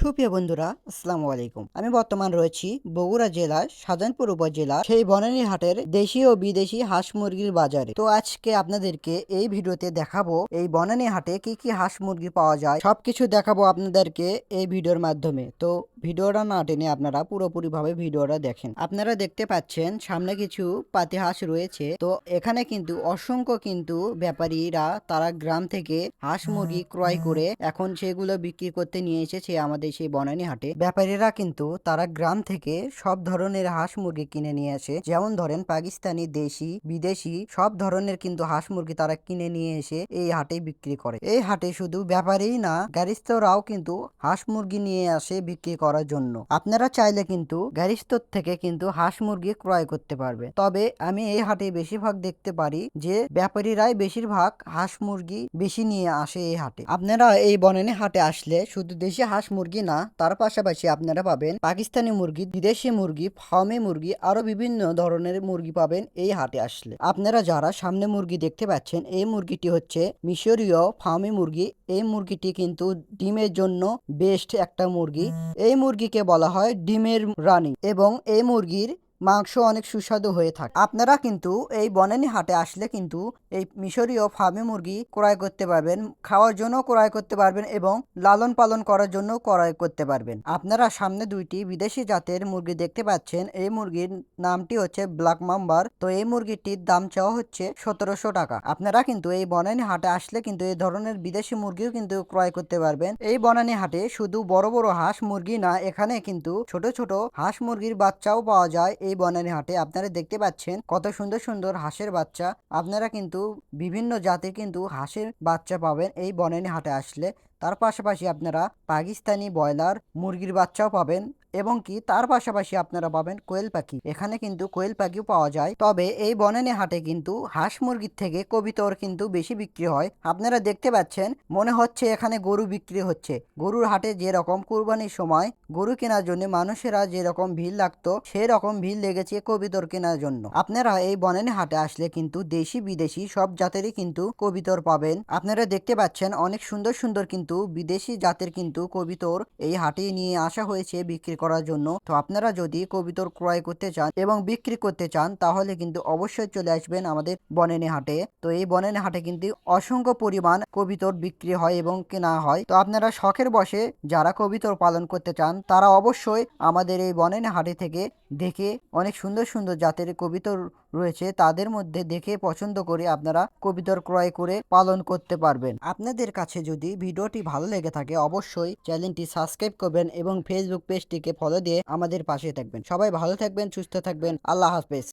সুপ্রিয় বন্ধুরা, আসসালামু আলাইকুম। আমি বর্তমান রয়েছি বগুড়া জেলার সাজানপুর উপজেলা, সেই বনানী হাটের দেশি ও বিদেশি হাঁস মুরগির বাজারে। তো আজকে আপনাদেরকে এই ভিডিওতে দেখাবো, এই বনানী হাটে কি কি হাঁস মুরগি পাওয়া যায়, সবকিছু দেখাবো আপনাদেরকে এই ভিডিওর মাধ্যমে। তো ভিডিওটা না টেনে আপনারা পুরোপুরি ভাবে ভিডিওটা দেখেন। আপনারা দেখতে পাচ্ছেন, সামনে কিছু পাতি হাঁস রয়েছে। তো এখানে কিন্তু অসংখ্য কিন্তু ব্যাপারীরা তারা গ্রাম থেকে হাঁস মুরগি ক্রয় করে এখন সেগুলো বিক্রি করতে নিয়ে এসেছে আমাদের সেই বনানী হাটে, ব্যাপারীরা কিন্তু তারা গ্রাম থেকে সব ধরনের হাঁস মুরগি কিনে নিয়ে আসে। যেমন ধরেন পাকিস্তানি, দেশি, বিদেশি, সব ধরনের কিন্তু হাঁস মুরগি তারা কিনে নিয়ে এসে এই হাটে বিক্রি করে। এই হাটে শুধু ব্যাপারেই না, গ্যারিস্তরাও কিন্তু হাঁস মুরগি নিয়ে আসে বিক্রি করার জন্য। আপনারা চাইলে কিন্তু গ্যারিস্তর থেকে কিন্তু হাঁস মুরগি ক্রয় করতে পারবে। তবে আমি এই হাটে বেশিরভাগ দেখতে পারি যে, ব্যাপারীরাই বেশিরভাগ হাঁস মুরগি বেশি নিয়ে আসে এই হাটে। আপনারা এই বনানী হাটে আসলে শুধু দেশি হাঁস মুরগি না, তার পাশাপাশি আপনারা পাবেন পাকিস্তানি মুরগি, বিদেশি মুরগি, ফার্মে মুরগি আরও বিভিন্ন ধরনের মুরগি পাবেন এই হাটে আসলে। আপনারা যারা সামনে মুরগি দেখতে পাচ্ছেন, এই মুরগিটি হচ্ছে মিশরীয় ফার্মে মুরগি। এই মুরগিটি কিন্তু ডিমের জন্য বেস্ট একটা মুরগি। এই মুরগিকে বলা হয় ডিমের রানী এবং এই মুরগির মাংস অনেক সুস্বাদু হয়ে থাকে। আপনারা কিন্তু এই বনানি হাটে আসলে কিন্তু এই মিশরীয় ফার্মে মুরগি ক্রয় করতে পারবেন, খাওয়ার জন্য ক্রয় করতে পারবেন এবং লালন পালন করার জন্য ক্রয় করতে পারবেন। আপনারা সামনে দুইটি বিদেশি জাতের মুরগি দেখতে পাচ্ছেন। এই মুরগির নামটি হচ্ছে ব্ল্যাক মাম্বার। তো এই মুরগিটির দাম চাওয়া হচ্ছে সতেরোশো টাকা। আপনারা কিন্তু এই বনানী হাটে আসলে কিন্তু এই ধরনের বিদেশি মুরগিও কিন্তু ক্রয় করতে পারবেন। এই বনানী হাটে শুধু বড় বড় হাঁস মুরগি না, এখানে কিন্তু ছোট ছোট হাঁস মুরগির বাচ্চাও পাওয়া যায়। এই বনানী হাটে আপনারা দেখতে পাচ্ছেন কত সুন্দর সুন্দর হাঁসের বাচ্চা। আপনারা কিন্তু বিভিন্ন জাতির কিন্তু হাঁসের বাচ্চা পাবেন এই বনানী হাটে আসলে। তার পাশাপাশি আপনারা পাকিস্তানি ব্রয়লার মুরগির বাচ্চাও পাবেন। এবং কি তার পাশাপাশি আপনারা পাবেন কোয়েল পাখি। এখানে কিন্তু কোয়েল পাখিও পাওয়া যায়। তবে এই বনানী হাটে কিন্তু হাঁস মুরগির থেকে কবিতর কিন্তু বেশি বিক্রি হয়। আপনারা দেখতে পাচ্ছেন, মনে হচ্ছে এখানে গরু বিক্রি হচ্ছে। গরুর হাটে যেরকম কুরবানির সময় গরু কেনার জন্য মানুষেরা যেরকম ভিড় লাগতো সেই রকম ভিড় লেগেছে কবিতর কেনার জন্য। আপনারা এই বনানী হাটে আসলে কিন্তু দেশি বিদেশি সব জাতেরই কিন্তু কবিতর পাবেন। আপনারা দেখতে পাচ্ছেন অনেক সুন্দর সুন্দর কিন্তু বিদেশি জাতের কিন্তু কবিতর এই হাটে নিয়ে আসা হয়েছে বিক্রি করার জন্য। তো আপনারা যদি কবিতর ক্রয় করতে চান এবং বিক্রি করতে চান, তাহলে কিন্তু অবশ্যই চলে আসবেন আমাদের বনানী হাটে। তো এই বনানী হাটে কিন্তু অসংখ্য পরিমাণ কবিতর বিক্রি হয় এবং কেনা হয়। তো আপনারা শখের বসে যারা কবিতর পালন করতে চান, তারা অবশ্যই আমাদের এই বনানী হাটে থেকে দেখে অনেক সুন্দর সুন্দর জাতের কবিতর রয়েছে, তাদের মধ্যে দেখে পছন্দ করে আপনারা কবিতর ক্রয় করে পালন করতে পারবেন। আপনাদের কাছে যদি ভিডিওটি ভালো লেগে থাকে, অবশ্যই চ্যানেলটি সাবস্ক্রাইব করবেন এবং ফেসবুক পেজটিকে ফলো দিয়ে আমাদের পাশে থাকবেন। সবাই ভালো থাকবেন সুস্থ থাকবেন। আল্লাহ হাফেজ।